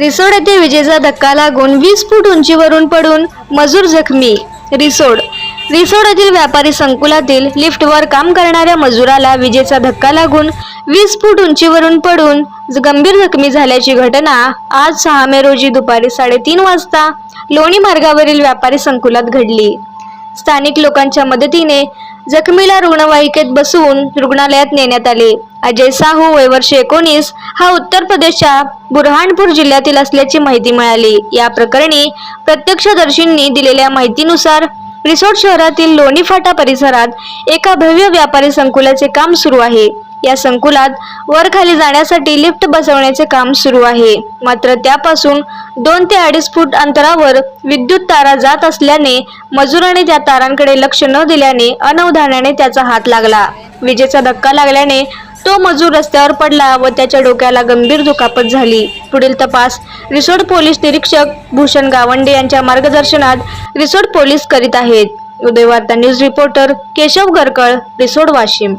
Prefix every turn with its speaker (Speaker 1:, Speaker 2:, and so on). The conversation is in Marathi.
Speaker 1: रिसोड येथे विजेचा धक्का लागून वीस फूट उंचीवरून पडून मजूर जखमी. रिसोड. रिसोड येथील व्यापारी संकुलातील लिफ्टवर काम करणाऱ्या मजुराला विजेचा धक्का लागून वीस फूट उंचीवरून पडून ज- गंभीर जखमी झाल्याची घटना आज सहा मे रोजी दुपारी साडेतीन वाजता लोणी मार्गावरील व्यापारी संकुलात घडली. स्थानिक लोकांच्या मदतीने जखमीला रुग्णवाहिकेत बसवून रुग्णालयात नेण्यात आले. अजय साहू वय वर्ष एकोणीस हा उत्तर प्रदेशच्या बुरहानपूर जिल्ह्यातील असल्याची माहिती मिळाली. या प्रकरणी प्रत्यक्षदर्शींनी दिलेल्या माहितीनुसार रिसोड शहरातील लोणी फाटा परिसरात एका भव्य व्यापारी संकुलाचे काम सुरू आहे. या संकुलात वर खाली जाण्यासाठी लिफ्ट बसवण्याचे काम सुरू आहे. मात्र त्यापासून दोन ते अडीच फूट अंतरावर विद्युत तारा जात असल्याने मजुराने त्या तारांकडे लक्ष न दिल्याने अनवधानाने त्याचा हात लागला. विजेचा धक्का लागल्याने तो मजूर रस्त्यावर पडला व त्याच्या डोक्याला गंभीर दुखापत झाली. पुढील तपास रिसोड पोलीस निरीक्षक भूषण गावंडे यांच्या मार्गदर्शनात रिसोड पोलीस करीत आहेत. Udayvarta news reporter Keshav Garkal Risod Washim.